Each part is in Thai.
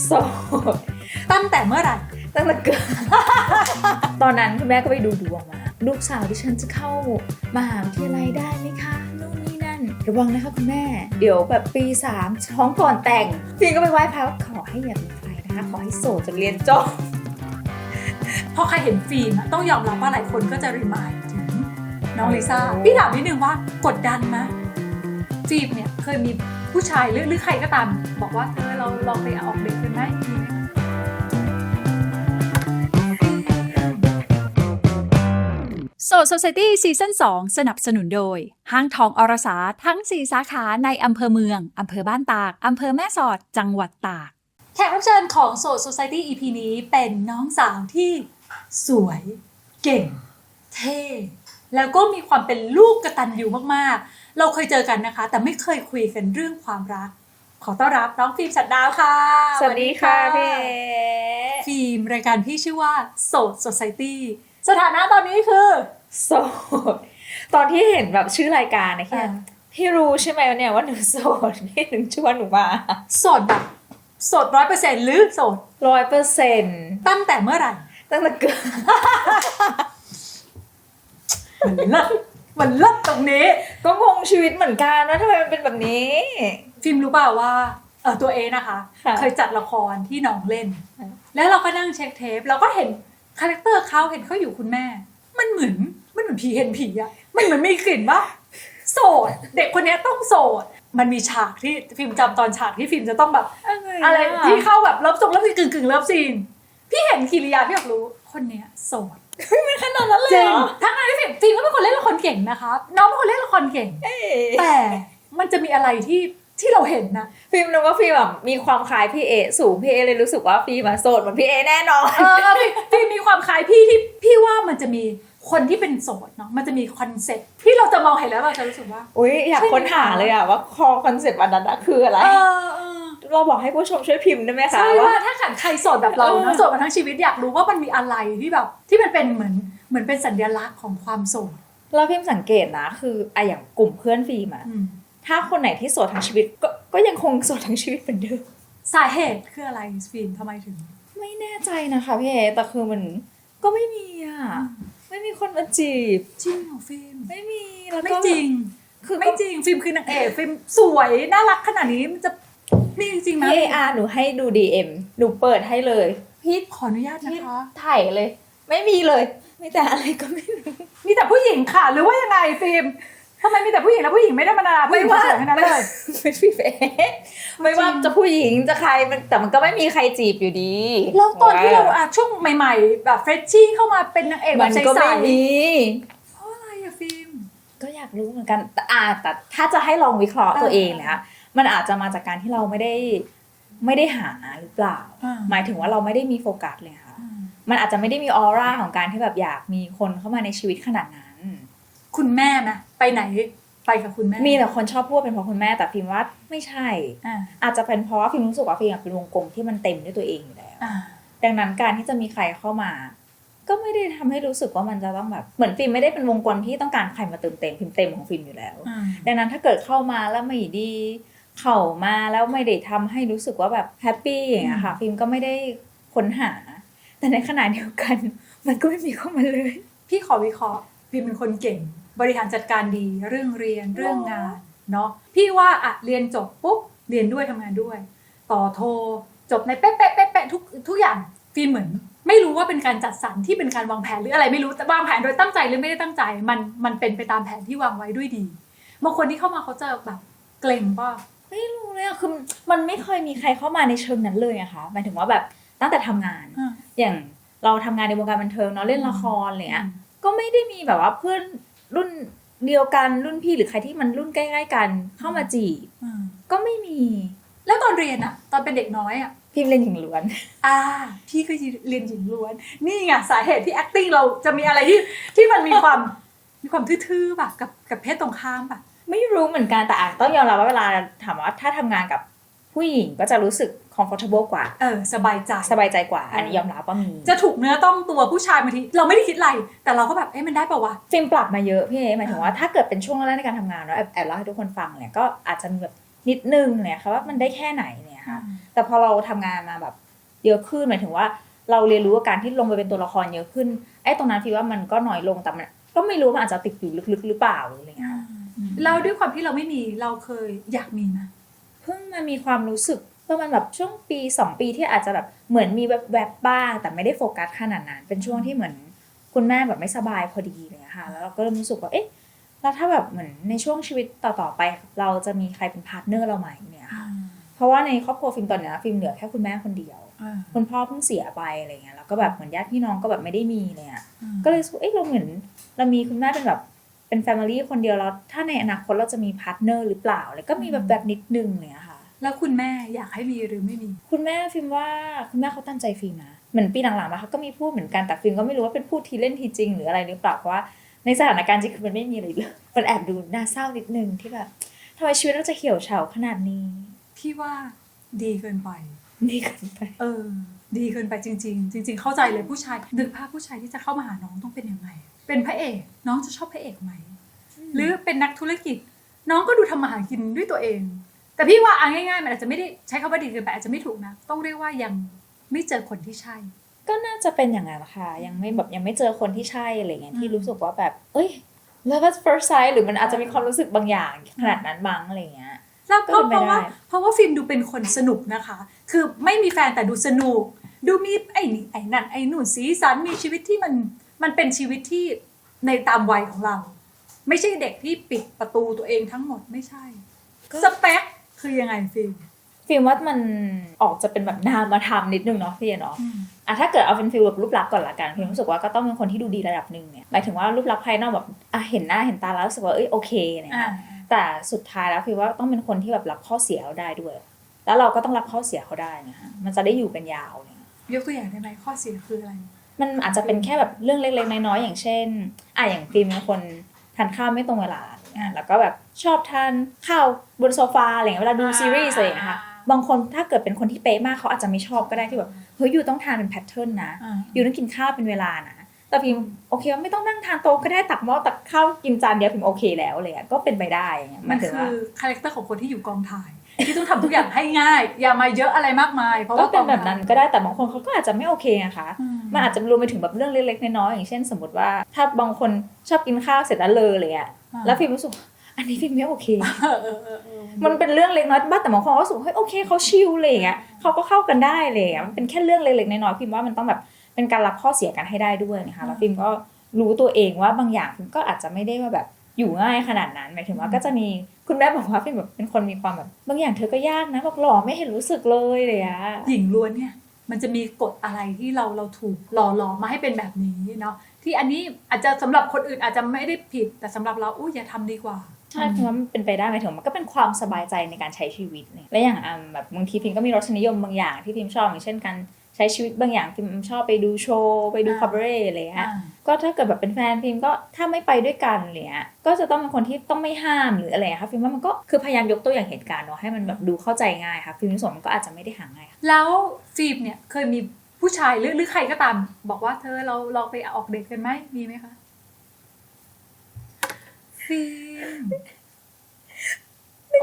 โสดตั้งแต่เมื่อไหร่ตั้งแต่เกิด ตอนนั้นคุณแม่ก็ไปดูดวงมา ลูกสาวที่ฉันจะเข้ามหาวิทยาลัยได้ไหมคะนู่นนี่นั่น ระวังนะคะคุณแม่ เดี๋ยวแบบปีสามท้องก่อนแต่งพี่ก็ไปไหว้พระขอให้อย่ามีใครนะคะขอให้โสดจนเรียนจบพอใครเห็นฟิล์มอะต้องยอมรับว่าหลายคนก็จะรีมายถึงน้องลิซ่าพี่ถามนิดนึงว่ากดดันไหมฟิล์มเนี่ยเคยมี ผู้ชายหรือหรือใครก็ตาม บอกว่าเธอเราลองไปออกเดทกันไหมมีไหมโสด Society ซีซั่น2สนับสนุนโดย ห้างทองอรสาทั้ง 4 สาขาในอำเภอเมือง อำเภอบ้านตาก อำเภอแม่สอด จังหวัดตาก แขกรับเชิญของโสด Society EP นี้เป็นน้องสาวที่ สวย เก่ง เท่ แล้วก็มีความเป็นลูกกระตันอยู่มากๆ เราเคยเจอกันนะคะ แต่ไม่เคยคุยกันเรื่องความรัก ขอต้อนรับน้องฟิล์มสัดดาวค่ะสวัสดีค่ะพี่เอ๋ฟิล์มรายการพี่ชื่อว่าโสด Society สถานะตอนนี้คือโสดตอนที่เห็นแบบชื่อรายการนะพี่อ่าพี่รู้ใช่ไหมเนี่ยว่าหนูโสดพี่ถึงชวนหนูมาโสดแบบโสดร้อยเปอร์เซ็นต์หรือโสดร้อยเปอร์เซ็นต์ตั้งแต่เมื่อไหร่ตั้งแต่เกิด มันเลิศมันเลิศตรงนี้ ก็งงชีวิตเหมือนกันว่าทำไมมันเป็นแบบนี้ ฟิล์มรู้เปล่าว่าเออตัวเองนะคะ ค่ะเคยจัดละครที่น้องเล่น ค่ะ แล้วเราก็นั่งเช็คเทป เราก็เห็นคาแรคเตอร์เขาเห็นเขาอยู่คุณแม่ มันเหมือนมันเหมือนผีเห็นผีอะมันเหมือนมีกลิ่นว่าโสด เด็กคนเนี้ยต้องโสด มันมีฉากที่ฟิล์มจำตอนฉากที่ฟิล์มจะต้องแบบ อะไรที่เข้าแบบเลิฟทรงเลิฟซีนกึ่งกึ่งๆเลิฟซีน พี่เห็นกิริยาพี่อยากรู้คนเนี้ยโสด ไม่ขนาดนั้นเลยจริเหงรอทั้งนั้นที่ฟิล์มฟิล์มก็เป็นคนเล่นละครเก่งนะคะน้องเป็นคนเล่นละครเก่ง เอ๊ะแต่มันจะมีอะไรที่ที่เราเห็นนะ ฟิล์มนึกว่าฟิล์มแบบมีความคล้ายพี่เอ สูงพี่เอเลยรู้สึกว่าฟิล์มอะโสดเหมือนพี่เอแน่นอน เออฟิล์มฟิล์มมีความคล้ายพี่ที่พี่ว่ามันจะมีคนที่เป็นโสดเนาะมันจะมีคอนเซ็ปต์ที่เราจะมองเห็นแล้วเราจะรู้สึกว่า อุ้ยอยากใช่ไหมค้นหาเลยอะว่าคอคอนเซปต์อันนั้นอะคืออะไร เออเออ เราบอกให้ผู้ชมช่วยพิมพ์ได้ไหมคะใช่ว่าว่าถ้าขันใครโสดแบบเราเอนะอโสดมาทั้งชีวิตอยากรู้ว่ามันมีอะไรที่แบบ ที่มันเป็นเหมือนเหมือนเป็นสัญลักษณ์ของความโสดเราพิมพ์สังเกตนะ คืออะอย่างกลุ่มเพื่อนฟิล์มอะอืมถ้าคนไหนที่โสดทั้งชีวิตก็ก็ยังคงโสดทั้งชีวิตเหมือนเดิมสาเหตุคืออะไรฟิล์มทำไมถึง ไม่แน่ใจนะคะพี่เอแต่คือมันก็ไม่มีอะไม่มีคนมาจีบจริงเหรอฟิล์มไม่มีแล้วไม่ก็จริงคือไม่จริงฟิล์มคือนางเอกฟิล์มสวยน่ารักขนาดนี้มันจะ มีจริงๆไหมพี่เออาหนูให้ดู DM หนูเปิดให้เลยพี่ขออนุญาตนะคะถ่ายเลย ไม่มีเลยไม่แต่อะไรก็ไม่รู้มีแต่ผู้หญิงค่ะ หรือว่ายังไงฟิล์มทำไมมีแต่ผู้หญิงแล้วผู้หญิงไม่ได้มานาผู้หญิงสวยๆทั้งนั้นเลยไม่พี่เฟไม่ว่าจะผู้หญิงจะใครมันแต่มันก็ไม่มีใครจีบอยู่ดีแล้วตอนที่เราอะช่วงใหม่ ๆ แบบเฟรชชี่เข้ามาเป็นนางเอกแบมับนใสก็ไม่มีๆเพราะอะไรอะฟิล์มก็อยากรู้เหมือนกันแต่อ่าแต่ถ้าจะให้ลองวิเคราะห์อ่าตัวเองนะ มันอาจจะมาจากการที่เราไม่ได้ไม่ได้หาหรือเปล่าอ่า หมายถึงว่าเราไม่ได้มีโฟกัสเลยค่ะ มันอาจจะไม่ได้มีออร่าของการที่แบบอยากมีคนเข้ามาในชีวิตขนาดนั้น คุณแม่ไหมไปไหนไปกับคุณแม่ มีแต่คนชอบพูดว่าเป็นเพราะคุณแม่แต่พิมพ์ว่าไม่ใช่อ่าอาจจะเป็นเพราะว่าพิมรู้สึกว่าพิมอยากเป็นวงกลมที่มันเต็มด้วยตัวเองอยู่แล้วอ่าดังนั้นการที่จะมีใครเข้ามา ก็ไม่ได้ทำให้รู้สึกว่ามันจะต้องแบบเหมือนฟิล์มไม่ได้เป็นวงกลมที่ต้องการใครมาเติมเต็มพิมเต็มของฟิล์มอยู่แล้วอ่าดังนั้นถ้าเกิดเข้ามาแล้วไม่ดี เข้ามาแล้วไม่ได้ทำให้รู้สึกว่าแบบแฮปปี้อย่างเงี้ยค่ะฟิล์มก็ไม่ได้ค้นหา แต่ในขณะเดียวกัน มันก็ไม่มีเข้ามาเลย พี่ขอวิเคราะห์ฟิล์มเป็นคนเก่ง บริหารจัดการดีเรื่องเรียนเรื่องงานเนาะพี่ว่าอะเรียนจบปุ๊บเรียนด้วยทำงานด้วย ต่อโทจบในเป๊ะเป๊ะเป๊ะเป๊ะทุกทุกอย่างฟิล์มเหมือน ไม่รู้ว่าเป็นการจัดสรรที่เป็นการวางแผนหรืออะไรไม่รู้แต่วางแผนโดยตั้งใจหรือไม่ได้ตั้งใจมันมันเป็นไปตามแผนที่วางไว้ด้วยดีบางคนที่เข้ามาเขาจะแบบเกรงป่ะ ไม่รู้เลยอะคือมันไม่เคยมีใครเข้ามาในเชิงนั้นเลยอะค่ะหมายถึงว่าแบบตั้งแต่ทำงานอ่าอย่างเราทำงานในวงการบันเทิงเนาะเล่นละครอะไรเงี้ยก็ไม่ได้มีแบบว่าเพื่อนรุ่นเดียวกันรุ่นพี่หรือใครที่มันรุ่นใกล้ๆกันเข้ามาจีบอืมก็ไม่มี แล้วตอนเรียนอะตอนเป็นเด็กน้อยอะพิมพ์เล่นหญิงล้วน อ่า พี่ก็เรียนหญิงล้วน นี่ไงสาเหตุที่ acting เราจะมีอะไรที่ที่มันมีความมีความทื่อๆแบบกับกับเพศตรงข้ามแบบ ไม่รู้เหมือนกันแต่อะต้องยอมรับว่าเวลาถามว่าถ้าทำงานกับผู้หญิงก็จะรู้สึก comfortable กว่า เออ สบายใจ สบายใจกว่า อันนี้ยอมรับว่ามี จะถูกเนื้อต้องตัวผู้ชายบางทีเราไม่ได้คิดอะไร แต่เราก็แบบ เอ๊ะมันได้ปะวะ ฟิล์มปรับมาเยอะพี่เอหมายถึงว่าถ้าเกิดเป็นช่วงแรกในการทำงานแล้วแอบแอบเล่าให้ทุกคนฟังเนี่ยก็อาจจะมีแบบนิดนึงเนี่ยค่ะว่ามันได้แค่ไหนเนี่ยงี้ยค่ะ แต่พอเราทำงานมาแบบเยอะขึ้นหมายถึงว่า เราเรียนรู้กับการที่ลงไปเป็นตัวละครเยอะขึ้น ไอ้ตรงนั้นพี่ว่ามันก็น้อยลงแต่มันก็ไม่รู้ว่ามันอาจจะติดอยู่ลึกๆหรือเปล่าหรืออะไรเงี้ยค่ะ เราด้วยความที่เราไม่มีเราเคยอยากมีนะเพิ่งมามีความรู้สึกประมาณแบบช่วงปีสองปีที่อาจจะแบบเหมือนมีแวบๆบ้าง แต่ไม่ได้โฟกัสขนาดนั้น เป็นช่วงที่เหมือนคุณแม่แบบไม่สบายพอดีอะไรเลยค่ะ แล้วเราก็เริ่มรู้สึกว่าเอ๊ะแล้วถ้าแบบเหมือนในช่วงชีวิตต่อๆไป เราจะมีใครเป็นพาร์ทเนอร์เราไหมเนี่ยค่ะเพราะว่าในครอบครัวฟิล์มตอนเนี้ยฟิล์มเหลือแค่คุณแม่คนเดียว คุณพ่อเพิ่งเสียไปอะไรเงี้ยแล้วก็แบบเหมือนญาติพี่น้องก็แบบไม่ได้มีเลยอะก็เลยรู้สึกเอ๊ะเราเหมือนเรามีคุณแม่เป็นแบบ เป็นแฟมิลี่คนเดียวแล้ว ถ้าในอนาคตเราจะมีพาร์ทเนอร์หรือเปล่า แล้วก็มีแบบแบบนิดนึงเนี่ยค่ะ แล้วคุณแม่อยากให้มีหรือไม่มี คุณแม่ฟิล์มว่าคุณแม่เขาตั้งใจฟิล์มนะ เหมือนปีหลังๆมาเขาก็มีพูดเหมือนกันแต่ฟิล์มก็ไม่รู้ว่าเป็นพูดทีเล่นทีจริงหรืออะไรหรือเปล่าเพราะว่าในสถานการณ์จริงคือมันไม่มีอะไรเลยมันแอบดูน่าเศร้านิดนึงที่แบบทำไมชีวิตเราจะเหี่ยวเฉาขนาดนี้พี่ว่าดีเกินไปนี่เกินไป เออ ดีเกินไปจริง ๆ จริง ๆ เข้าใจเลยผู้ชายนึกภาพผู้ชายที่จะเข้ามาหาน้องต้องเป็นยังไง เป็นพระเอก น้องจะชอบพระเอกไหม หรือเป็นนักธุรกิจ น้องก็ดูทำมาหากินด้วยตัวเอง แต่พี่ว่าเอาง่ายๆมันอาจจะไม่ได้ใช้คำว่าดีเกินไปอาจจะไม่ถูกนะ ต้องเรียกว่ายังไม่เจอคนที่ใช่ ก็น่าจะเป็นอย่างนั้นค่ะ ยังไม่แบบยังไม่เจอคนที่ใช่อะไรเงี้ยที่อืมรู้สึกว่าแบบ เอ้ย love at first sight หรือมันอาจจะมีความรู้สึกบางอย่างขนาดนั้นบ้างอะไรเงี้ยแล้วก็เพราะเป็นไปเพราะว่าได้เพราะว่าฟิล์มดูเป็นคนสนุกนะคะ คือไม่มีแฟนแต่ดูสนุก ดูมีไอ้นี่ไอ้นั่นไอ้นู่นสีสันมีชีวิตที่มัน มันเป็นชีวิตที่ในตามวัยของเรา ไม่ใช่เด็กที่ปิดประตูตัวเองทั้งหมดไม่ใช่สเปคคือยังไงฟิล์มฟิล์มว่ามันออกจะเป็นแบบนามธรรมนิดนึงเนาะพี่เนาะ อะถ้าเกิดเอาเป็นฟิลแบบรูปลักษณ์ก่อนละกันฟิล์มรู้สึกว่าก็ต้องเป็นคนที่ดูดีระดับหนึ่งเนี่ยหมายถึงว่ารูปลักษณ์ภายนอกแบบอะเห็นหน้าเห็นตาแล้วรู้สึกว่าเอ้ยโอเคเนี่ยอ่า แต่สุดท้ายแล้วฟิล์มว่าต้องเป็นคนที่แบบรับข้อเสียเราได้ด้วย แล้วเราก็ต้องรับข้อเสียเขาได้นะคะมันจะได้อยู่กันยาวเนี่ยยกตัวอย่างได้ไหมข้อเสียคืออะไร มันอาจจะเป็นแค่แบบเรื่องเล็กๆน้อยๆอย่างเช่นอะอย่างฟิล์มเป็นคนทานข้าวไม่ตรงเวลาอะไรเงี้ยแล้วก็แบบชอบทานข้าวบนโซฟาอะไรเงี้ยเวลาดูอ่าซีรีส์อะไรอย่างเงี้ยค่ะบางคนถ้าเกิดเป็นคนที่เป๊ะมากเขาอาจจะไม่ชอบก็ได้ที่แบบเฮ้ยอยู่ต้องทานเป็นแพทเทิร์นนะอยู่ต้องกินข้าวเป็นเวลานะแต่พิมโอเคไม่ต้องนั่งทานโต๊ะก็ได้ตักหม้อตักข้าวกินจานเดียวพิมโอเคแล้วเลยอะก็เป็นไปได้อย่างเงี้ยหมัมานยถึงคืว่าอคาแรคเตอร์ของคนที่อยู่กองถ่าย ที่ต้องทำทุกอย่างให้ง่าย อย่ามาเยอะอะไรมากมาย เพราะก็ว่าเป็นแบบนั้นก็ได้แต่บางคนเขาก็อาจจะไม่โอเคนะคะอืมมันอาจจะรวมไปถึงแบบเรื่องเล็กๆน้อยๆอย่างเช่น สมมติว่า ถ้าบางคนชอบกินข้าวเสร็จแล้วเลยเลยอะแล้วพิมรู้สึกอันนี้พิมไม่โอเคเออเออเออเออมันเป็นเรื่องเล็กน้อยบ้างแต่บางคนก็รู้สึกว่าเฮ้ยโอเคเขาชิลเลยอย่างเงี้ยเขาก็เข้ากันได้เลยอย่างเงี้ยมันเป็นแค่เรื่องเล็กๆน้อยๆพิมว่ามันต้องแบบเป็นการรับข้อเสียกันให้ได้ด้วยนะคะแล้วพิมก็รู้ตัวเองว่าบางอย่างพิมก็อาจจะไม่ได้ว่าแบบ อยู่ง่ายขนาดนั้นหมายถึงว่าก็จะมีคุณแม่บอกว่าพิมแบบเป็นคนมีความแบบบางอย่างเธอก็ยากนะบอกหล่อไม่เห็นรู้สึกเลยเลยอะหญิงล้วนเนี่ยมันจะมีกฎอะไรที่เราเราถูกหล่อหลอมมาให้เป็นแบบนี้เนาะที่อันนี้อาจจะสำหรับคนอื่นอาจจะไม่ได้ผิด แต่สำหรับเราอุ้ยอย่าทำดีกว่าใช่พิมว่ามันเป็นไปได้หมายถึงมันก็เป็นความสบายใจในการใช้ชีวิตเนี่ยและอย่างอะแบบบางทีพิมก็มีรสนิยมบางอย่างที่พิมชอบอย่างเช่นการ ใช้ชีวิตบางอย่างพิมชอบไปดูโชว์ไปดูอ่าคาบาเร่อะไรเงี้ยก็ถ้าเกิดแบบเป็นแฟนพิมก็ถ้าไม่ไปด้วยกันอะไรเงี้ยก็จะต้องเป็นคนที่ต้องไม่ห้ามหรืออะไรอะค่ะฟิล์มว่ามันก็คือพยายามยกตัวอย่างเหตุการณ์เนาะให้มันแบบดูเข้าใจง่ายค่ะฟิล์มรู้สึกว่ามันก็อาจจะไม่ได้หาง่ายค่ะแล้วฟิล์มเนี่ยเคยมีผู้ชายหรือหรือใครก็ตาม บอกว่าเธอเราเราไปออกเดทกันไหมมีไหมคะฟิล์ม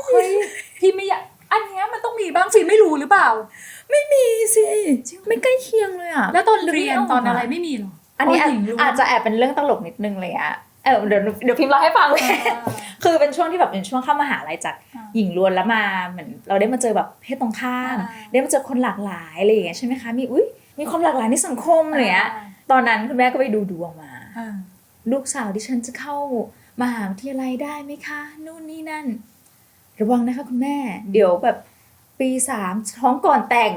เฮ้ยพี่ไม่อยากอันเนี้ยมันต้องมีบ้างฟิล์มไม่รู้หรือเปล่า ไม่มีสิไม่ใกล้เคียงเลยอะแล้วตอนเรียนตอนอะไรไม่มีหรออันนี้เพราะหญิงล้วนอาจจะแอบเป็นเรื่องตลกนิดนึงเลยอะเออเดี๋ยวเดี๋ยวพิมพ์เล่าให้ฟังเลยอ่าคือเป็นช่วงที่แบบเป็นช่วงเข้ามหาลัยจากอ่าหญิงล้วนแล้วมาเหมือนเราได้มาเจอแบบเพศตรงข้ามอ่าได้มาเจอคนหลากหลายอะไรอย่างเงี้ยใช่ไหมคะมีอุ้ยมีความหลากหลายในสังคมอะไรเงี้ยตอนนั้นคุณแม่ก็ไปดูดวงมาอ่าลูกสาวดิฉันจะเข้ามหาวิทยาลัยได้ไหมคะ นู่นนี่นั่น ระวังนะคะคุณแม่ เดี๋ยวแบบ ปีสามท้องก่อนแต่ง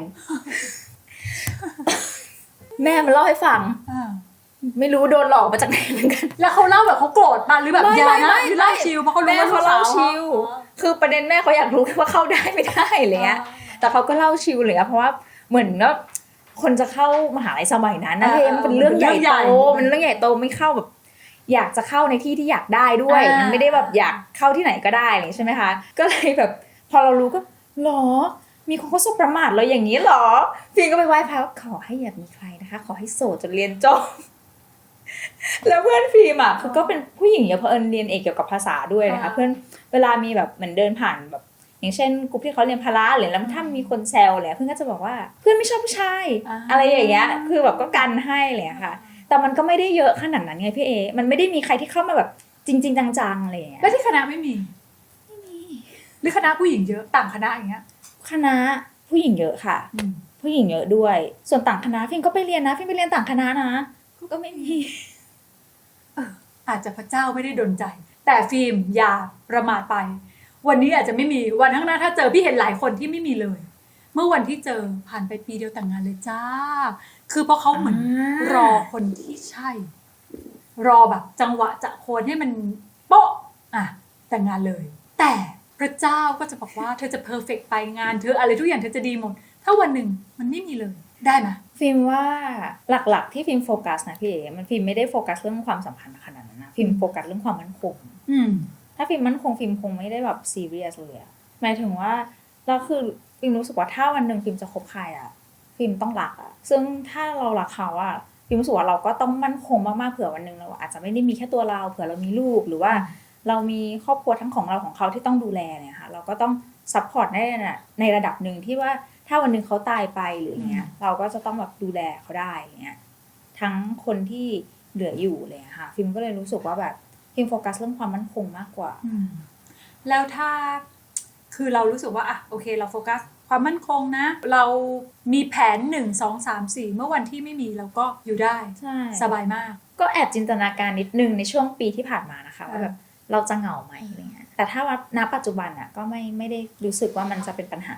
แม่มาเล่าให้ฟังอ่าไม่รู้โดนหลอกมาจากไหนเหมือนกัน แล้วเขาเล่าแบบเขาโกรธป่ะหรือแบบไม่อย่าไม่นะไม่หรือเล่าชิลเพราะเขารู้แม่ว่าลูเขากสาเล่าวชิลอ๋อคือประเด็นแม่เขาอยากรู้ว่าเข้าได้ไม่ได้อะไรเงี้ย แต่เขาก็เล่าชิลเลยอะเพราะว่าเหมือนว่าคนจะเข้ามหาลัยสมัยนั้นนะอ่าเฮ้ยมันเป็นเรื่องใหญ่มันเป็นเรื่องใหญ่โตมันเรื่องใหญ่โตไม่เข้าแบบ อยากจะเข้าในที่ที่อยากได้ด้วยอ่ามัมันไม่ได้แบบอยากเข้าที่ไหนก็ได้อะไรอย่างงี้ใช่ไหมคะ ก็เลยแบบพอเรารู้ก็ หรอ มีคนเขาสบประมาทเราอย่างนี้หรอฟิล์มก็ไปไหว้พระขอให้อย่ามีใครนะคะ ขอให้โสดจนเรียนจบแล้วเพื่อนฟิล์มอะคือก็เป็นผู้หญิงเยอะเพราะเอิญเรียนเอกเกี่ยวกับภาษาด้วยนะคะอ่าเพื่อนเวลามีแบบเหมือนเดินผ่านแบบอย่างเช่นกลุ่มที่เขาเรียนพละหรือแล้วถ้ามีคนแซวอะไรเพื่อนก็จะบอกว่าเพื่อนไม่ชอบผู้ชายอ่าอะไรอย่างเงี้ยคือแบบก็กันให้เลยอะค่ะ แต่มันก็ไม่ได้เยอะขนาดนั้นไงพี่เอ มันไม่ได้มีใครที่เข้ามาแบบจริง ๆ จังๆอะไรอย่างเงี้ยแล้วที่คณะไม่มี หรือคณะผู้หญิงเยอะต่างคณะอย่างเงี้ย คณะผู้หญิงเยอะค่ะผู้หญิงเยอะด้วย ส่วนต่างคณะฟิล์มก็ไปเรียนนะฟิล์มไปเรียนต่างคณะนะก็ไม่มี อาจจะพระเจ้าไม่ได้ดนใจ แต่ฟิล์มอย่าประมาทไป วันนี้อาจจะไม่มีวันข้างหน้าถ้าเจอพี่เห็นหลายคนที่ไม่มีเลย เมื่อวันที่เจอผ่านไปปีเดียวแต่งงานเลยจ้า คือเพราะเขาเหมือนอ่าร รอคนที่ใช่ รอแบบจังหวะจะโคนให้มันโป๊ะอะแต่งงานเลย แต่พ ระเจ้าก็จะบอกว่าเธอจะเพอร์เฟกไปงานเธออะไรทุกอย่างเธอจะดีหมด ถ้าวันหนึ่งมันไม่มีเลยได้ไหมฟิล์มว่าหลักๆ ที่ฟิล์มโฟกัสนะพี่เอมันฟิล์มไม่ได้โฟกัสเรื่องความสัมพันธ์ขนาดนั้นนะฟิล์มโฟกัสเรื่องความมั่นคงอืมถ้าฟิล์มมั่นคงฟิล์มคงไม่ได้แบบซีเรียสเลยอะหมายถึงว่าเราคือฟิล์มรู้สึกว่าถ้าวันหนึ่งฟิล์มจะคบใครอะฟิล์มต้องรักอะซึ่งถ้าเรารักเขาอะฟิล์มรู้สึกว่าเราก็ต้องมั่นคงมากๆเผื่อวันหนึ่งเราอาจจะไม่ได้มีแค่ตัวเรา เผื่อเรามีลูกหรือว่า เรามีครอบครัวทั้งของเราของเขาที่ต้องดูแลเนี่ยค่ะ เราก็ต้องซัพพอร์ตได้ในในระดับหนึ่งที่ว่าถ้าวันหนึ่งเขาตายไปหรืออย่างเงี้ย เราก็จะต้องแบบดูแลเขาได้อย่างเงี้ยทั้งคนที่เหลืออยู่เลยอะค่ะ ฟิล์มก็เลยรู้สึกว่าแบบฟิล์มโฟกัสเรื่องความมั่นคงมากกว่าอืมแล้วถ้าคือเรารู้สึกว่าอะโอเค เราโฟกัสความมั่นคงนะ เรามีแผนหนึ่งสองสามสี่เมื่อวันที่ไม่มีเราก็อยู่ได้ใช่สบายมาก ก็แอบจินตนาการนิดนึงในช่วงปีที่ผ่านมานะคะว่าอ่าแบบ เราจะเหงาไหมอะไรเงี้ยแต่ถ้าว่าณปัจจุบันอะก็ไม่ไม่ได้รู้สึกว่ามันจะเป็นปัญหา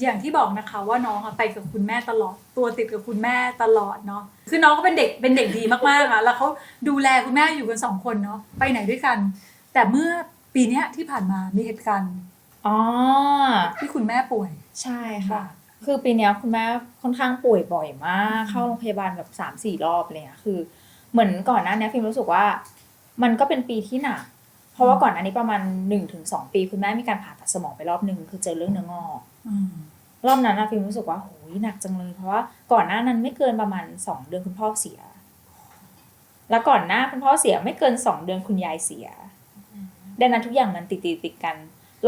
อย่างที่บอกนะคะว่าน้องอะไปกับคุณแม่ตลอด ตัวติดกับคุณแม่ตลอดเนาะคือน้องก็เป็นเด็กเป็นเด็กดีมากๆอะแล้วเขาดูแลคุณแม่อยู่กันสองคนเนาะไปไหนด้วยกัน แต่เมื่อปีเนี้ยที่ผ่านมามีเหตุการณ์อ๋อที่คุณแม่ป่วย ใช่ค่ะ คือปีเนี้ยคุณแม่ค่อนข้างป่วยบ่อยมาก เข้าโรงพยาบาลแบบสามสี่รอบเลยอะคือ เหมือนก่อนหน้าเนี้ยฟิล์มรู้สึกว่า มันก็เป็นปีที่หนักเพ ราะว่าก่อนอันนี้ประมาณหนึ่งถึงสองปีคุณแม่มีการผ่าตัดสมองไปรอบหนึ่งคือเจอเรื่องเนื้องอกอืมรอบนั้นนะฟิล์มรู้สึกว่าโหยหนักจังเลย เพราะว่าก่อนหน้านั้นไม่เกินประมาณสองเดือนคุณพ่อเสีย แล้วก่อนหน้าคุณพ่อเสียไม่เกินสองเดือนคุณยายเสียดังนั้นทุกอย่างมันติดติดติดกัน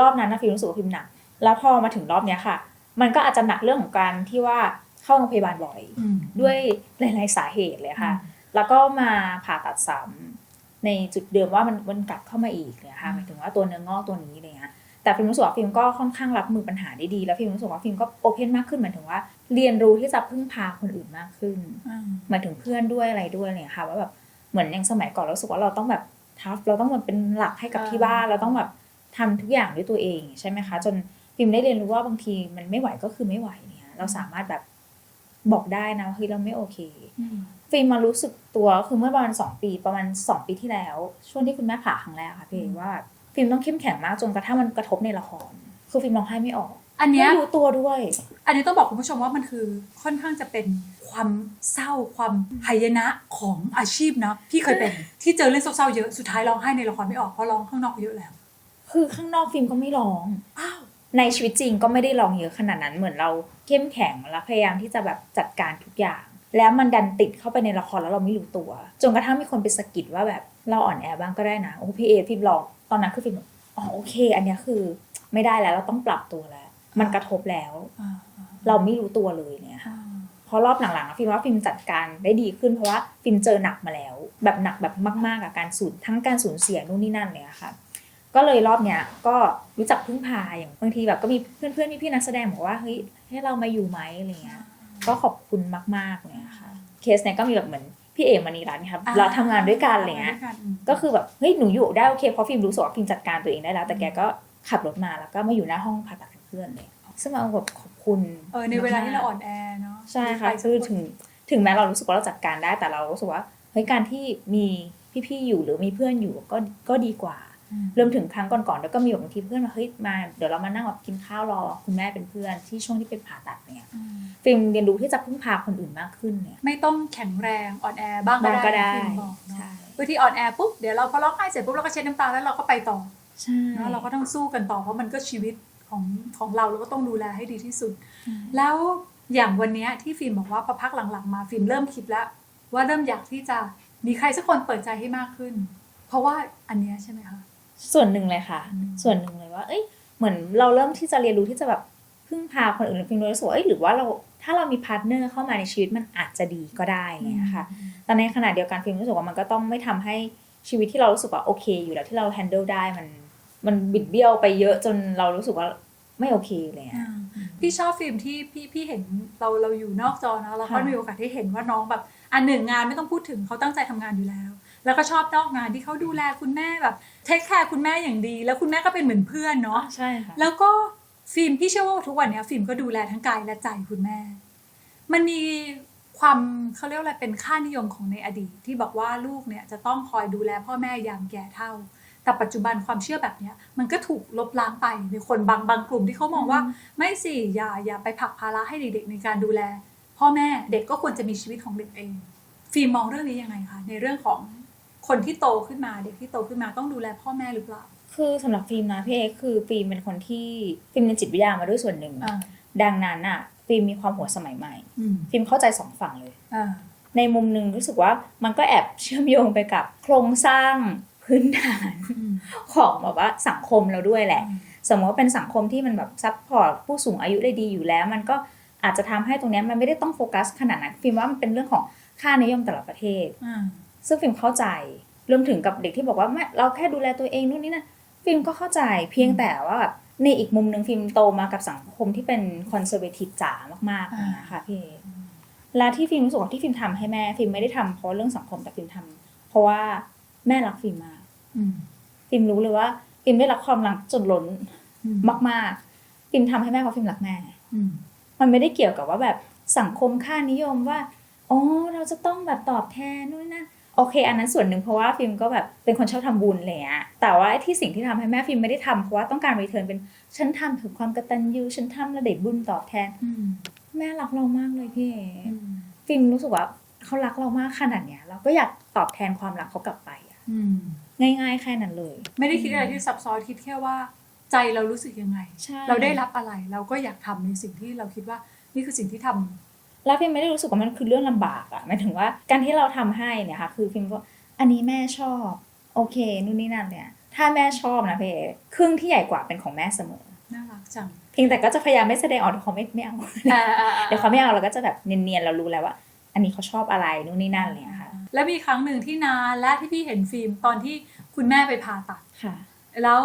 รอบนั้นนะฟิล์มรู้สึกว่าฟิล์มหนัก แล้วพอมาถึงรอบเนี้ยค่ะ มันก็อาจจะหนักเรื่องของการที่ว่าเข้าโรงพยาบาลบ่อยอืมด้วยหลายๆสาเหตุเลยค่ะ แล้วก็มาผ่าตัดซ้ำ ในจุดเดิมว่ามันมันกลับเข้ามาอีกเลยค่ะหมายถึงว่าตัวเนื้องอกตัวนี้อะไรเงี้ยแต่ฟิล์มรู้สึกว่าฟิล์มก็ค่อนข้างรับมือปัญหาได้ดี แล้วฟิล์มรู้สึกว่าฟิล์มก็โอเพนมากขึ้นหมายถึงว่า เรียนรู้ที่จะพึ่งพาคนอื่นมากขึ้นอืมหมายถึงเพื่อนด้วยอะไรด้วยเนี่ยค่ะว่าแบบเหมือนอย่างสมัยก่อนเรารู้สึกว่าเราต้องแบบทัฟเราต้องแบบเป็นหลักให้กับที่บ้านเราต้องแบบทำทุกอย่างด้วยตัวเองใช่ไหมคะ จนฟิล์มได้เรียนรู้ว่าบางทีมันไม่ไหวก็คือไม่ไหวเนี่ยเราสามารถแบบบอกได้นะว่าเฮ้ยเราไม่โอเคอืม ฟิล์มมารู้สึกตัวคือเมื่อประมาณสองปีประมาณสองปีที่แล้ว ช่วงที่คุณแม่ผ่าครั้งแรกค่ะพี่เอว่าฟิล์มต้องเข้มแข็งมากจนกระทั่งมันกระทบในละคร คือฟิล์มร้องไห้ไม่ออก อันเนี้ยไม่รู้ตัวด้วย อันนี้ต้องบอกคุณผู้ชมว่ามันคือค่อนข้างจะเป็นความเศร้าความหายนะของอาชีพนะพี่เคยเป็นที่เจอเรื่องเศร้าๆเยอะสุดท้ายร้องไห้ในละครไม่ออกเพราะร้องข้างนอกเยอะแล้ว คือข้างนอกฟิล์มก็ไม่ร้อง อ้าวในชีวิตจริงก็ไม่ได้ร้องเยอะขนาดนั้นเหมือนเราเข้มแข็งและพยายามที่จะแบบจัดการทุกอย่าง แล้วมันดันติดเข้าไปในละครแล้วเราไม่รู้ตัว จนกระทั่งมีคนไปสะกิดว่าแบบเราอ่อนแอบ้างก็ได้นะ โอ้พี่เอฟิล์มลองตอนนั้นคือฟิล์มอ๋อโอเค อันนี้คือไม่ได้แล้วเราต้องปรับตัวแล้ว มันกระทบแล้วเราไม่รู้ตัวเลยเนี่ยค่ะอ่าเพราะรอบหลังๆอะฟิล์มว่าฟิล์มจัดการได้ดีขึ้นเพราะว่าฟิล์มเจอหนักมาแล้ว แบบหนักแบบมากๆกับการสูญทั้งการสูญเสียนู่นนี่นั่นเลยอะค่ะก็เลยรอบเนี้ยก็รู้จักพึ่งพาอย่างบางทีแบบก็มีเพื่อนๆพี่ๆนักแสดงบอกว่าเฮ้ยให้เรามาอยู่ไหมอะไรเงี้ย ก็ขอบคุณมากๆเลยค่ะเคสเนี้ยก็มีแบบเหมือนพี่เอกมณีรัตน์ครับเราทำงานด้วยกันอะไรเงี้ยทำงานด้วยกันอืมก็คือแบบเฮ้ยหนูอยู่ได้โอเคเพราะฟิล์มรู้สึกว่าฟิล์มจัดการตัวเองได้แล้ว แต่แกก็ขับรถมาแล้วก็มาอยู่หน้าห้องผ่าตัดกับเพื่อนเลยซึ่งเราแบบขอบคุณเออในเวลาที่เราอ่อนแอเนาะใช่ค่ะไปสักคือถึงถึงแม้เรารู้สึกว่าเราจัดการได้แต่เรารู้สึกว่าเฮ้ยการที่มีพี่ๆอยู่หรือมีเพื่อนอยู่ก็ก็ดีกว่าอืม รวมถึงครั้งก่อนๆแล้วก็มีบางทีเพื่อนมาเฮ้ยมาเดี๋ยวเรามานั่งแบบกินข้าวรอคุณแม่เป็นเพื่อนที่ช่วงที่เป็นผ่าตัดเนี่ยอืมฟิล์มเรียนรู้ที่จะพึ่งพาคนอื่นมากขึ้นเนี่ยไม่ต้องแข็งแรงอ่อนแอบ้างบ้างก็ก็ได้ได้ที่บอกเนาะใช่บางทีอ่อนแอปุ๊บเดี๋ยวเราพอร้องไห้เสร็จปุ๊บเราก็เช็ดน้ำตาแล้วเราก็ไปต่อใช่เนาะเราก็ต้องสู้กันต่อเพราะมันก็ชีวิตของของเราเราก็ต้องดูแลให้ดีที่สุด แล้วอย่างวันเนี้ยที่ฟิล์มบอกว่าพอพักหลังๆ มาฟิล์มเริ่มคิดแล้ว ว่าเริ่มอยากที่จะมีใครสักคนเปิดใจให้มากขึ้น เพราะว่าอันเนี้ยใช่ไหมคะ ส่วนหนึ่งเลยค่ะอืมส่วนหนึ่งเลยว่า เอ้ย เหมือนเราเริ่มที่จะเรียนรู้ที่จะแบบพึ่งพาคนอื่นฟิล์มรู้สึกว่าเอ้ยหรือว่าเราถ้าเรามีพาร์ทเนอร์เข้ามาในชีวิตมันอาจจะดีก็ได้ไงยค่ะแต่ในขณะเดียวกันฟิล์มรู้สึกว่ามันก็ต้องไม่ทำให้ชีวิตที่เรารู้สึกว่าโอเค อยู่แล้วที่เราแฮนเดิลได้มัน มันบิดเบี้ยวไปเยอะจนเรารู้สึกว่าไม่โอเคเลยอะพี่ชอบฟิล์มที่พี่พี่เห็นเราเราอยู่นอกจอนะเราก็ค่ะมีโอกาสได้เห็นว่าน้องแบบอันหนึ่งงานไม่ต้องพูดถึงเขาตั้งใจทำงานอยู่แล้ว แล้วก็ชอบนอกงานที่เขาดูแลคุณแม่แบบเทคแคร์คุณแม่อย่างดี แล้วคุณแม่ก็เป็นเหมือนเพื่อนเนาะใช่ค่ะแล้วก็ฟิล์มพี่เชื่อว่าทุกวันเนี้ยฟิล์มก็ดูแลทั้งกายและใจคุณแม่ มันมีความเขาเรียกว่าอะไรเป็นค่านิยมของในอดีต ที่บอกว่าลูกเนี่ยจะต้องคอยดูแลพ่อแม่ยามแก่เท่า แต่ปัจจุบันความเชื่อแบบเนี้ยมันก็ถูกลบล้างไปในคนบางบางกลุ่มที่เขามองว่า ไม่สิอย่าอย่าไปผลักภาระให้เด็กๆในการดูแล พ่อแม่เด็กก็ควรจะมีชีวิตของเด็กเอง ฟิล์มมองเรื่องนี้ยังไงคะในเรื่องของ คนที่โตขึ้นมาเด็กที่โตขึ้นมาต้องดูแลพ่อแม่หรือเปล่า คือสำหรับฟิล์มนะพี่เอกคือฟิล์มเป็นคนที่ฟิล์มเรียนจิตวิทยามาด้วยส่วนหนึ่งอ่าดังนั้นอะฟิล์มมีความหัวสมัยใหม่อืมฟิล์มเข้าใจสองฝั่งเลยอ่าในมุมหนึ่งรู้สึกว่ามันก็แอบเชื่อมโยงไปกับโครงสร้างพื้นฐานอืมของแบบว่าสังคมเราด้วยแหละ สมมติว่าเป็นสังคมที่มันแบบซัพพอร์ตผู้สูงอายุได้ดีอยู่แล้ว มันก็อาจจะทำให้ตรงเนี้ยมันไม่ได้ต้องโฟกัสขนาดนั้นฟิล์มว่ามันเป็นเรื่องของค่านิยมแต่ละประเทศอ่า ซึ่งฟิล์มเข้าใจรวมถึงกับเด็กที่บอกว่าไม่เราแค่ดูแลตัวเองนู่นนี่นั่นฟิล์มก็เข้าใจเพียงแต่ว่าแบบในอีกมุมหนึ่งฟิล์มโตมากับสังคมที่เป็นคอนเซอร์เวทีฟจ๋ามากๆอย่างเงี้ยค่ะพี่เอและที่ฟิล์มรู้สึกว่าที่ฟิล์มทำให้แม่ฟิล์มไม่ได้ทำเพราะเรื่องสังคมแต่ฟิล์มทำเพราะว่าแม่รักฟิล์มมากอืมฟิล์มรู้เลยว่าฟิล์มได้รับความรักจนล้นอืมมากๆฟิล์มทำให้แม่เพราะฟิล์มรักแม่อืมมันไม่ได้เกี่ยวกับว่าแบบสังคมค่านิยมว่าอ๋อเราจะต้องแบบตอบแทนนู่นนั่น โอเค อันนั้นส่วนหนึ่งเพราะว่าฟิล์มก็แบบเป็นคนชอบทำบุญอะไรเลยอะแต่ว่าไอ้ที่สิ่งที่ทำให้แม่ฟิล์มไม่ได้ทำเพราะว่าต้องการรีเทิร์นเป็นฉันทำถึงความกตัญญูฉันทำระดับบุญตอบแทนอืมแม่รักเรามากเลยพี่เออืมฟิล์มรู้สึกว่าเขารักเรามากขนาดเนี้ยเราก็อยากตอบแทนความรักเขากลับไปอะอืมง่ายๆแค่นั้นเลย ไม่ได้คิดอะไรที่ซับซ้อนคิดแค่ว่า ใจเรารู้สึกยังไงใช่เราได้รับอะไรเราก็อยากทำในสิ่งที่เราคิดว่านี่คือสิ่งที่ทำ แล้วฟิล์มไม่ได้รู้สึกว่ามันคือเรื่องลำบากอะหมายถึงว่าการที่เราทำให้เนี่ยค่ะคือฟิล์มก็อันนี้แม่ชอบ โอเคนู่นนี่นั่นเนี่ย ถ้าแม่ชอบนะพี่เอครึ่งที่ใหญ่กว่าเป็นของแม่เสมอน่ารักจังเพียงแต่ก็จะพยายามไม่แสดงออกเดี๋ยวเขาไม่ไม่เอาเดี๋ยวเขาไม่เอาเราก็จะแบบเนียนๆเรารู้แล้วว่า อันนี้เขาชอบอะไรนู่นนี่นั่นอะไรเลยค่ะ แล้วมีครั้งหนึ่งที่นานและที่พี่เห็นฟิล์มตอนที่คุณแม่ไปผ่าตัดค่ะ แล้ว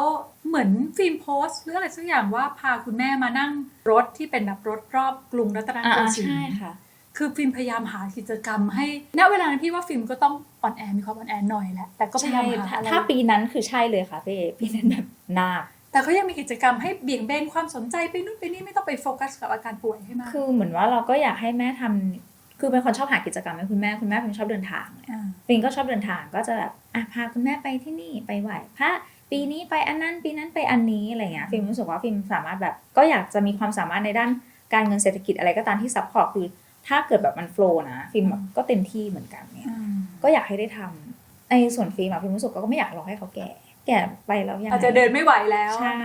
เหมือนฟิล์มโพสต์หรืออะไรสักอย่างว่าพาคุณแม่มานั่งรถที่เป็นแบบรถรอบกรุงรัตนอ่าโกสินทใช่ร์ค่ะ คือฟิล์มพยายามหากิจกรรมให้ณเวลานั้นพี่ว่าฟิล์มก็ต้องอ่อนแอมีความอ่อนแอหน่อยแหละแต่ก็พยาใช่ยามหาถ้าอะไรถ้าปีนั้นคือใช่เลยค่ะพี่เอปีนั้นแบบหนักแต่ก็ยังมีกิจกรรมให้เบี่ยงเบนความสนใจไปนู่นไปนี่ไม่ต้องไปโฟกัสกับอาการป่วยให้มากคือเหมือนว่าเราก็อยากให้แม่ทำคือเป็นคนชอบหากิจกรรมให้คุณแม่คุณแม่เป็นชอบเดินทางอ่าปิงก็ชอบเดินทางก็จะแบบอะพาคุณแม่ไปที่นี่ไปไหว้พระ ปีนี้ไปอันนั้นปีนั้นไปอันนี้อะไรเงี้ยฟิล์มรู้สึกว่าฟิล์มสามารถแบบก็อยากจะมีความสามารถในด้านการเงินเศรษฐกิจอะไรก็ตามที่ซัพพอร์ตคือ ถ้าเกิดแบบมันโฟล์นะฟิล์มแบบก็เต็มที่เหมือนกันเนี่ยอืมก็อยากให้ได้ทำในส่วนฟิล์มอะฟิล์มรู้สึกว่าก็ไม่อยากรอให้เขาแก่ แก่ไปแล้วยังไงอาจจะเดินไม่ไหวแล้วใช่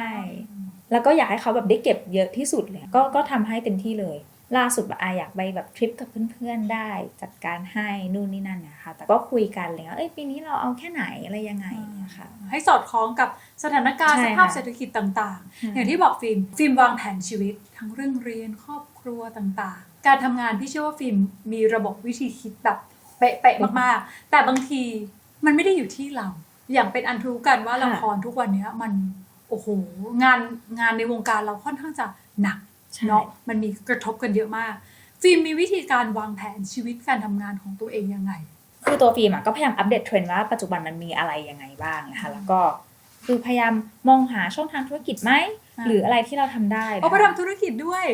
แล้วก็อยากให้เขาแบบได้เก็บเยอะที่สุดเลยก็ก็ทำให้เต็มที่เลย ล่าสุดแบบอาอยากไปแบบทริปกับเพื่อนๆได้จัดการให้นู่นนี่นั่นนะคะแต่ก็คุยกันเลยว่าเอ้ยปีนี้เราเอาแค่ไหนอะไรยังไงนะคะให้สอดคล้องกับสถานการณ์ใช่สค่ะภาพเศรษฐกิจต่างๆ อย่างที่บอกฟิล์มฟิล์มวางแผนชีวิต ทั้งเรื่องเรียนครอบครัวต่างๆ การทำงานพี่เชื่อว่าฟิล์มมีระบบวิธีคิดแบบเป๊ะๆมากๆ แต่บางทีมันไม่ได้อยู่ที่เรา อย่างเป็นอันรู้กันว่าละครทุกวันเนี้ยมันโอ้โหงานงานในวงการเราค่อนข้างจะหนักใช่ เนาะมันมีกระทบกันเยอะมาก ฟิล์มมีวิธีการวางแผนชีวิตการทำงานของตัวเองยังไง คือตัวฟิล์มอะก็พยายามอัปเดตเทรนด์ว่าปัจจุบันมันมีอะไรยังไงบ้างนะคะแล้วก็คือพยายามมองหาช่องทางธุรกิจไหมอ่าหรืออะไรที่เราทำได้นะคะเอาไปทำธุรกิจด้วย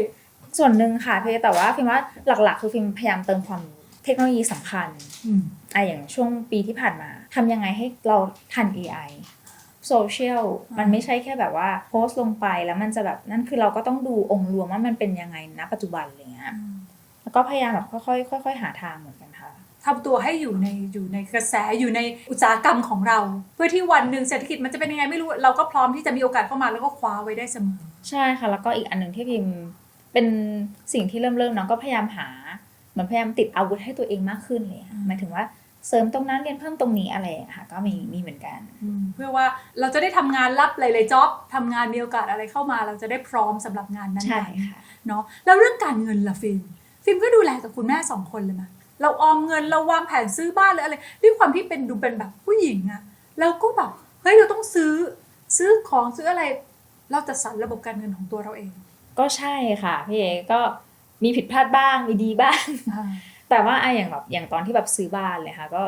ส่วนหนึ่งค่ะเพียงแต่ว่าฟิล์มว่าหลักๆ คือฟิล์มพยายามเติมความรู้เทคโนโลยีสำคัญอืมอะอย่างช่วงปีที่ผ่านมาทำยังไงให้เราทัน AI โซเชียลอ่ามัมันไม่ใช่แค่แบบว่าโพสต์ลงไปแล้วมันจะแบบนั่นคือเราก็ต้องดูองค์รวมว่ามันเป็นยังไงณปัจจุบันอะไรเงี้ยแล้วก็พยายามแบบค่อยๆค่อยๆหาทางเหมือนกันค่ะทำตัวให้อยู่ในอยู่ในกระแสอยู่ในอุตสาหกรรมของเรา เพื่อที่วันหนึ่งเศรษฐกิจมันจะเป็นยังไงไม่รู้เราก็พร้อมที่จะมีโอกาสเข้ามาแล้วก็คว้าไว้ได้เสมอ ใช่ค่ะ แล้วก็อีกอันหนึ่งที่พิมพ์เป็นสิ่งที่เริ่มเริ่มๆน้องก็พยายามหาเหมือนพยายามติดอาวุธให้ตัวเองมากขึ้นเลยค่ะอืมหมายถึงว่า เสริมตรงนั้นเรียนเพิ่มตรงนี้อะไรอย่างเงี้ยค่ะ ก็มีมีเหมือนกันอืมเพื่อว่าเราจะได้ทำงานรับหลายๆจ็อบทำงานมีโอกาสอะไรเข้ามา เราจะได้พร้อมสำหรับงานนั้นๆใช่ค่ะเนาะแล้วเรื่องการเงินล่ะฟิล์มฟิล์มก็ดูแลกับคุณแม่สองคนเลยมั้ยเราออมเงินเราวางแผนซื้อบ้านหรืออะไรด้วยความที่เป็นดูเป็นแบบผู้หญิงอะเราก็แบบเฮ้ยเราต้องซื้อซื้อของซื้ออะไร เราจะสรรระบบการเงินของตัวเราเอง ก็ใช่ค่ะพี่เอก็มีผิดพลาดบ้างมีดีบ้าง แต่ว่าไอะอย่างแบบอย่างตอนที่แบบซื้อบ้านเลยค่ะ ก็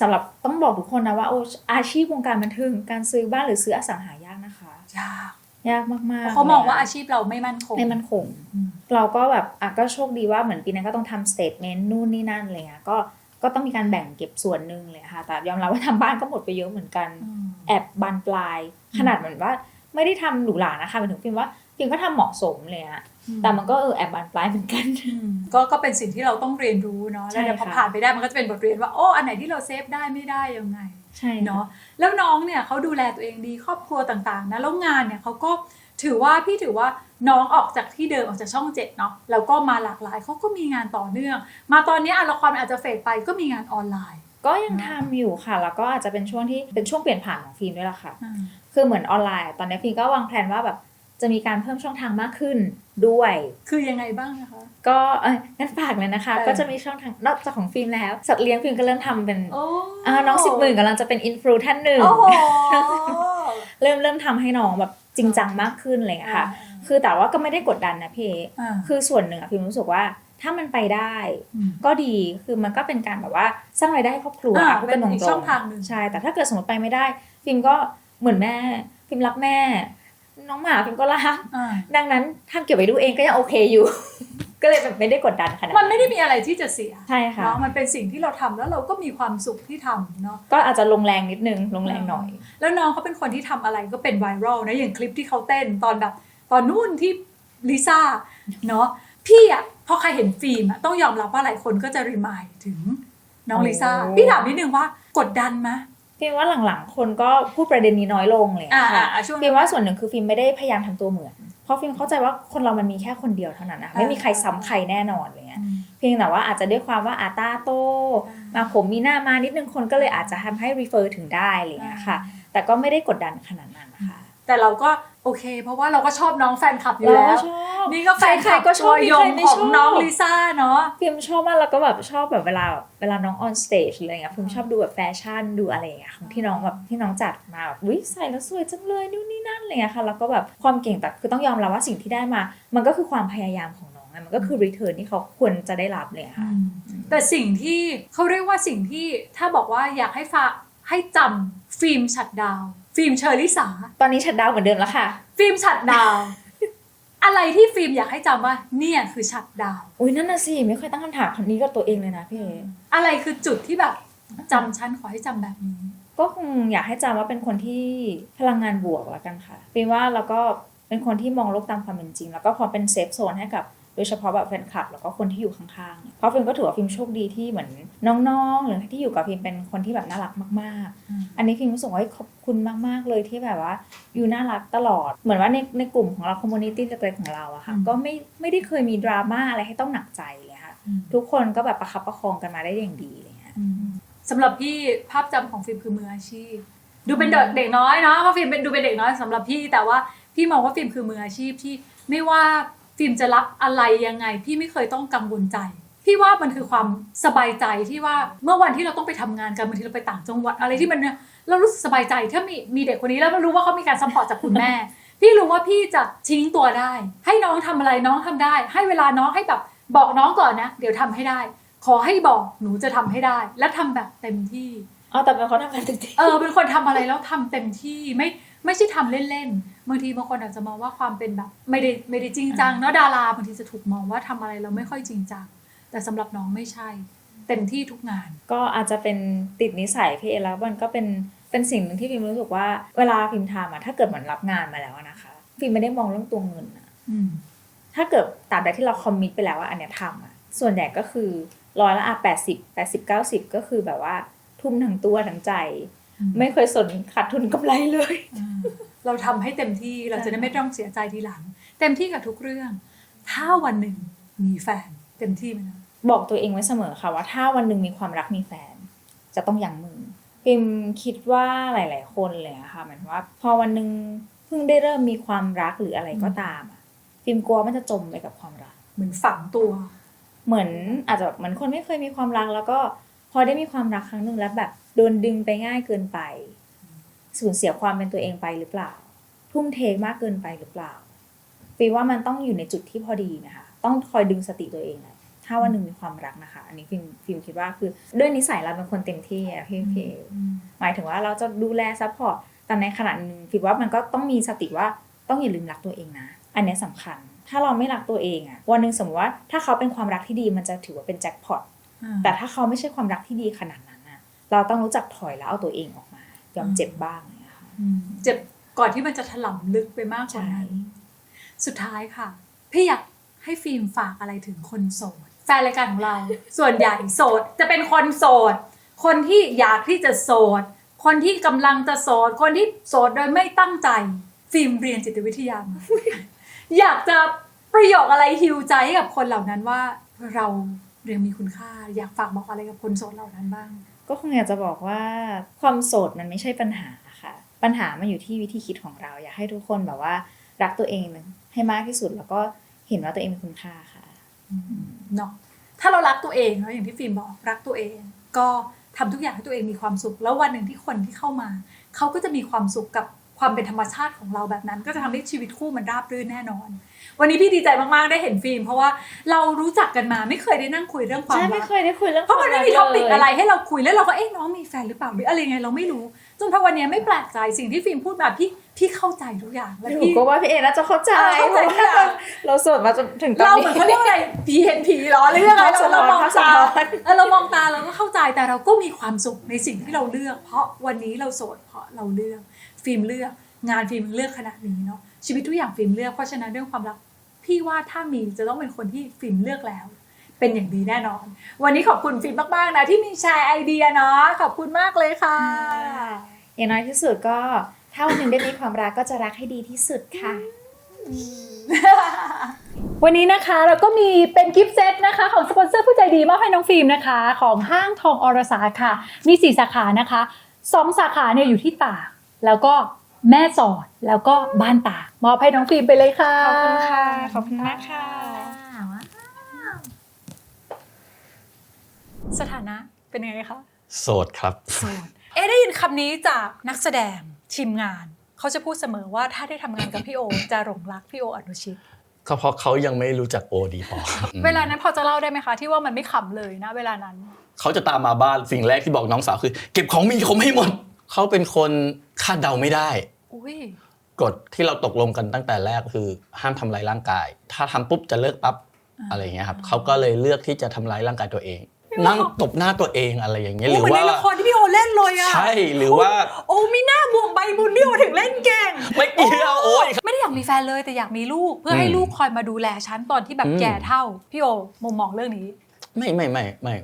สำหรับต้องบอกทุกคนนะว่าโอ้อาชีพวงการบันเทิงการซื้อบ้านหรือซื้ออสังหายากนะคะยากยากมากๆเขามองว่าลยอานะชีพเราไม่มั่นคงไม่มั่นคงอืมเราก็แบบอะก็โชคดีว่าเหมือนปีนั้นก็ต้องทำสเตทเมนต์นู่นนี่นั่นอะไรเงี้ยก็ก็ต้องมีการแบ่งเก็บส่วนหนึ่งเลยค่ะ แต่ยอมรับว่าทำบ้านก็หมดไปเยอะเหมือนกันอืมแอบบานปลาย ขนาดเหมือนว่าไม่ได้ทำหรูหรานะคะหมายถึงฟิล์มว่าฟิล์มก็ทำเหมาะสมเลยอะ แต่มันก็เออแอบบานปลายเหมือนกันอืมก็ก็เป็นสิ่งที่เราต้องเรียนรู้เนาะแล้วเดี๋ยวพอใช่ค่ะผ่านไปได้มันก็จะเป็นบทเรียนว่าโอ้อันไหนที่เราเซฟได้ไม่ได้ยังไงใช่เนาะแล้วน้องเนี่ยเขาดูแลตัวเองดีครอบครัวต่างๆนะแล้วงานเนี่ยเขาก็ถือว่าพี่ถือว่าน้องออกจากที่เดิมออกจากช่องเจ็ดเนาะแล้วก็มาหลากหลายเขาก็มีงานต่อเนื่อง มาตอนนี้อะละครมันอาจจะเฟดไปก็มีงานออนไลน์ ก็ยังทำอยู่ค่ะ แล้วก็อาจจะเป็นช่วงที่เป็นช่วงเปลี่ยนผ่านของฟิล์มด้วยล่ะค่ะอืมคือเหมือนออนไลน์ ตอนนี้ฟิล์มก็วางแผนว่าแบบ จะมีการเพิ่มช่องทางมากขึ้นด้วย คือยังไงบ้างนะคะ ก็เอ้ยงั้นฝากเลยนะคะเออก็จะมีช่องทางนอกจากของฟิล์มแล้วสัตว์เลี้ยงฟิล์มก็เริ่มทำเป็นโอ้อ่าน้องสิบหมื่นกำลังจะเป็นอินฟลูท่านหนึ่งโอ้โหเริ่มเริ่มทำให้น้องแบบจริงจังมากขึ้นอะไรอย่างเลยค่ะ คือแต่ว่าก็ไม่ได้กดดันนะพี่เออ่าคือส่วนหนึ่งอะฟิล์มรู้สึกว่าถ้ามันไปได้มก็ดีคือมันก็เป็นการแบบว่าสร้างรายได้ให้ครอบครัวอ่าพูดกันตรงเป็นอีกๆช่องทางหนึ่งใช่แต่ถ้าเกิดสมมติไปไม่ได้ ฟิล์มก็เหมือนแม่ ฟิล์มรักแม่ น้องหมาฟิล์มก็รักอ่าดังนั้นทำเก็บไว้ดูเองก็ยังโอเคอยู่ ก็เลยแบบไม่ได้กดดันขนาดมันไม่ได้มีอะไรที่จะเสียใช่ค่ะเนาะมันเป็นสิ่งที่เราทำแล้วเราก็มีความสุขที่ทำเนาะก็อาจจะลงแรงนิดนึงลงแรงหน่อย แล้วน้องเขาเป็นคนที่ทำอะไรก็เป็นไวรัลนะอย่างคลิปที่เขาเต้นตอนแบบตอนนู่นที่ลิซ่าเนาะพี่อะพอใครเห็นฟิล์มอะต้องยอมรับว่าหลายคนก็จะรีมายถึงน้องลิซ่าโอ้พี่ถามนิดนึงว่ากดดันไหม ฟิล์มว่าหลังๆ คนก็พูดประเด็นนี้น้อยลงเลยอ่าค่ะอ่าช่วงฟิล์มว่าส่วนหนึ่งคือฟิล์มไม่ได้พยายามทำตัวเหมือน เพราะฟิล์มเข้าใจว่าคนเรามันมีแค่คนเดียวเท่านั้นนะไม่มีใครซ้ำใครแน่นอนอะไรเงี้ยเพียงแต่ว่าอาจจะด้วยความว่าอาตาโต มาผมมีหน้ามานิดนึงคนก็เลยอาจจะทำให้ refer ถึงได้อะไรเงี้ยค่ะ แต่ก็ไม่ได้กดดันขนาดนั้นนะคะ แต่เราก็โอเค เพราะว่าเราก็ชอบน้องแฟนคลับอยู่เราแล้ก็วชอบนี่ก็แฟนคลับใครๆก็ชอบตัวยงมีใครไม่ของชอบน้องลิซ่าเนาะพิมชอบมากแล้วก็แบบชอบแบบเวลาเวลาน้องออนสเตจอะไรเงี้ยพิมชอบดูแบบแฟชั่นดูอะไรอย่างเงี้ยของที่น้องแบบที่น้องจัดมาแบบวิใส่แล้วสวยจังเลยนู่นนี่นั่นอะไรเงี้ยค่ะแล้วก็แบบความเก่งแต่คือต้องยอมรับว่าสิ่งที่ได้มา มันก็คือความพยายามของน้องไงมันก็คือ return ที่เขาควรจะได้รับเลยค่ะแต่สิ่งที่เขาเรียกว่าสิ่งที่ถ้าบอกว่าอยากให้ฝากให้จำฟิล์มฉัดดาว ฟิล์มเชอริสาตอนนี้ชัดดาวน์เหมือนเดิมแล้วค่ะ ฟิล์มฉัดดาว อะไรที่ฟิล์มอยากให้จำว่า เนี่ยคือฉัดดาว อุ้ยนั่นน่ะสิไม่เคยตั้งคำถามคนนี้กับตัวเองเลยนะพี่เออะไรคือจุดที่แบบจำฉันขอให้จำแบบนี้ ก็คงอยากให้จำว่าเป็นคนที่พลังงานบวกแล้วกันค่ะฟิล์มว่าแล้วก็เป็นคนที่มองโลกตามความเป็นจริง แล้วก็ความเป็นเซฟโซนให้กับโดยเฉพาะแบบแฟนคลับแล้วก็คนที่อยู่ข้างๆเพราะฟิล์มก็ถือว่าฟิล์มโชคดีที่เหมือนน้องๆ หรือที่อยู่กับฟิล์มเป็นคนที่แบบน่ารักมากอืมๆอันนี้ฟิล์มรู้สึกว่าเฮ้ยขอบคุณมากๆเลยที่แบบว่าอยู่น่ารักตลอด เหมือนว่าในในกลุ่มของเราคอมมูนิตี้เล็กๆของเราอะค่ะก็ไม่ไม่ได้เคยมีดราม่าอะไรให้ต้องหนักใจเลยค่ะทุกคนก็แบบประคับประคองกันมาได้อย่างดีอะไรเลยค่ะสำหรับพี่ภาพจำของฟิล์มคือมืออาชีพ ดูเป็นเด็กเด็กน้อยเนาะเพราะฟิล์มเป็นดูเป็นเด็กน้อยสำหรับพี่แต่ว่าพี่มองว่าฟิล์มคือมืออาชีพที่ไม่ว่า ฟิล์มจะรับอะไรยังไง พี่ไม่เคยต้องกังวลใจพี่ว่ามันคือความสบายใจที่ว่าเมื่อวันที่เราต้องไปทำงานกันบางทีเราไปต่างจังหวัดอะไรที่มันเนี่ยเรารู้สึกสบายใจถ้ามีมีเด็กคนนี้แล้วรู้ว่าเขามีการซัพพอร์ตจากคุณแม่ พี่รู้ว่าพี่จะทิ้งตัวได้ ให้น้องทำอะไรน้องทำได้ ให้เวลาน้องให้แบบบอกน้องก่อนนะ เดี๋ยวทำให้ได้ ขอให้บอกหนูจะทำให้ได้ และทำแบบเต็มที่เอาแต่เป็นคนทำงานจริงเออเป็นคนทำอะไรแล้วทำเต็มที่ไม่ ไม่ใช่ทำเล่นๆบางทีบางคนอาจจะมองว่าความเป็นแบบ ไม่ได้ไม่ได้จริงจังเนาะดาราบางทีจะถูกมองว่าทำอะไรเราไม่ค่อยจริงจังแต่สำหรับน้องไม่ใช่ เต็มที่ทุกงาน ก็อาจจะเป็นติดนิสัยพี่เอแล้วมันก็เป็นเป็นสิ่งหนึ่งที่พิมรู้สึกว่าเวลาพิมทำอะถ้าเกิดเหมือนรับงานมาแล้วอะนะคะพิมไม่ได้มองเรื่องตัวเงินอะอืมถ้าเกิดตราบใดที่เราคอมมิตไปแล้วว่าอันเนี้ยทำอะส่วนใหญ่ก็คือร้อยละอะแปดสิบแปดสิบเก้าสิบก็คือแบบว่าทุ่มทั้งตัวทั้งใจอืม ไม่เคยสนขาดทุนกำไรเลยอ่าเราทำให้เต็มที่เราจะได้ไม่ต้องเสียใจทีหลัง เต็มที่กับทุกเรื่อง ถ้าวันหนึ่งมีแฟนเต็มที่ไหมนะบอกตัวเองไว้เสมอค่ะว่าถ้าวันหนึ่งมีความรักมีแฟน จะต้องยั้งมือฟิล์มคิดว่าหลาย ๆ คนเลยอะค่ะหมายถึงว่า พอวันหนึ่งเพิ่งได้เริ่มมีความรักหรืออะไรก็ตามอะฟิล์มกลัวมันจะจมไปกับความรัก เหมือนฝังตัว เหมือนอาจจะแบบเหมือนคนไม่เคยมีความรักแล้วก็ พอได้มีความรักครั้งหนึ่งแล้วแบบ โดนดึงไปง่ายเกินไป สูญเสียความเป็นตัวเองไปหรือเปล่า ทุ่มเทมากเกินไปหรือเปล่าฟีลว่ามันต้องอยู่ในจุดที่พอดีนะคะ ต้องคอยดึงสติตัวเองเลยถ้าวันหนึ่งมีความรักนะคะ อันนี้ฟิล์มฟิล์มคิดว่าคือด้วยนิสัยเราเป็นคนเต็มที่อะพี่พี่หมายถึงว่าเราจะดูแลซัพพอร์ตแต่ในขณะหนึ่งฟิล์มว่ามันก็ต้องมีสติว่าต้องอย่าลืมรักตัวเองนะ อันเนี้ยสำคัญ ถ้าเราไม่รักตัวเองอะวันหนึ่งสมมติว่าถ้าเขาเป็นความรักที่ดีมันจะถือว่าเป็นแจ็คพอตแต่ถ้าเขาไม่ใช่ความรักที่ดีขนาดนั้นอะ เราต้องรู้จักถอยแล้วเอาตัวเองออกมายอมเจ็บบ้างอะไรอย่างเงี้ยค่ะเจ็บก่อนที่มันจะถล่มลึกไปมากกว่านั้นสุดท้ายค่ะ พี่อยากให้ฟิล์มฝากอะไรถึงคนโสดแฟนรายการของเรา ส่วนใหญ่โสดจะเป็นคนโสด คนที่อยากที่จะโสด คนที่กำลังจะโสด คนที่โสดโดยไม่ตั้งใจ ฟิล์มเรียนจิตวิทยามาอยากจะประโยคอะไรฮิวใจให้กับคนเหล่านั้นว่าเราเรียงมีคุณค่า อยากฝากบอกอะไรกับคนโสดเหล่านั้นบ้าง ก็คงอยากจะบอกว่าความโสดมันไม่ใช่ปัญหาค่ะ ปัญหามันอยู่ที่วิธีคิดของเรา อยากให้ทุกคนแบบว่า รักตัวเองให้มากที่สุด แล้วก็เห็นว่าตัวเองมีคุณค่าค่ะเนาะถ้าเรารักตัวเองเนาะอย่างที่ฟิล์มบอกรักตัวเอง ก็ทำทุกอย่างให้ตัวเองมีความสุข แล้ววันหนึ่งที่คนที่เข้ามาเขาก็จะมีความสุขกับความเป็นธรรมชาติของเราแบบนั้น ก็จะทำให้ชีวิตคู่มันราบรื่นแน่นอน วันนี้พี่ดีใจมากๆได้เห็นฟิล์มเพราะว่าเรารู้จักกันมาไม่เคยได้นั่งคุยเรื่องความใช่รัไม่กเคยได้คุยเรื่องเพราะมันไม่มีคท็อวามปิกเลยอะไรให้เราคุยแล้วเราก็เอ๊ะน้องมีแฟนหรือเปล่าหรืออะไรไงเราไม่รู้ จนพอวันนี้ไม่แปลกใจสิ่งที่ฟิล์มพูดมาพี่พี่เข้าใจทุกอย่างและหนูพี่ ก็ว่าพี่เอน่าจะเข้าใจเออเข้าใจเพราะว่าเราเราโสดมาจนถึงตอนเรานี้เหมือนเขาเรียกว่าอะไรผีเห็นผีเหรอหรือยังไงเราเรามองภาพสะตาท้อนเออเรามองตาเราก็เข้าใจแต่เราก็มีความสุขในสิ่งที่เราเลือก เพราะวันนี้เราโสดเพราะเราเลือก ฟิล์มเลือกงานฟิล์มเลือกขนาดนี้เนาะชีวิตทุกอย่างฟิล์มเลือกเพราะฉะนั้นเรื่องความรัก พี่ว่าถ้ามีจะต้องเป็นคนที่ฟิล์มเลือกแล้ว เป็นอย่างดีแน่นอน วันนี้ขอบคุณฟิล์มมากๆนะที่มีแชร์ไอเดียเนาะขอบคุณมากเลยค่ะ อย่างน้อยที่สุดก็ถ้าวันหนึ่งได้มีความรักก็จะรักให้ดีที่สุดค่ะ วันนี้นะคะเราก็มีเป็นกิฟต์เซตนะคะ ของสปอนเซอร์ผู้ใจดีมอบให้น้องฟิล์มนะคะ ของห้างทองอรสาค่ะ มี 4 สาขานะคะสองสาขาเนี่ยอยู่ที่ตากแล้วก็ แม่สอดแล้วก็บ้านตากมอบให้น้องฟิล์มไปเลยค่ะ ขอบคุณค่ะ ขอบคุณมากค่ะ สถานะเป็นยังไงคะ โสดครับ โสด เอ๊ะได้ยินคำนี้จากนักแสดงทีมงาน เขาจะพูดเสมอว่าถ้าได้ทำงานกับพี่โอ จะหลงรักพี่โออนุชิตก็เพราะเขายังไม่รู้จักโอดีพออืมเวลานั้นพอจะเล่าได้ไหมคะ ที่ว่ามันไม่ขำเลยนะ เวลานั้น เขาจะตามมาบ้านสิ่งแรกที่บอกน้องสาวคือ เก็บของมีเขาไม่หมด เขาเป็นคนคาดเดาไม่ได้อุ้ยกฎที่เราตกลงกันตั้งแต่แรกคือ ห้ามทำร้ายร่างกาย ถ้าทำปุ๊บจะเลิกปั๊บอะไรอย่างเงี้ยครับเขาก็เลยเลือกที่จะทำร้ายร่างกายตัวเอง นั่งตบหน้าตัวเองอะไรอย่างเงี้ยหรือเหมือนว่าในละครที่พี่โอเล่นเลยอะใช่หรือว่าโอ้มีหน้าบวกใบบุญที่โอถึงเล่นเก่งไม่เกี่ยวโอ้ยไม่ได้อยากมีแฟนเลยแต่อยากมีลูก เพื่อให้อืมลูกคอยมาดูแลฉันตอนที่แบบอืมแก่เท่าพี่โอมุมมองเรื่องนี้ ไม่ไม่ไม่ไม่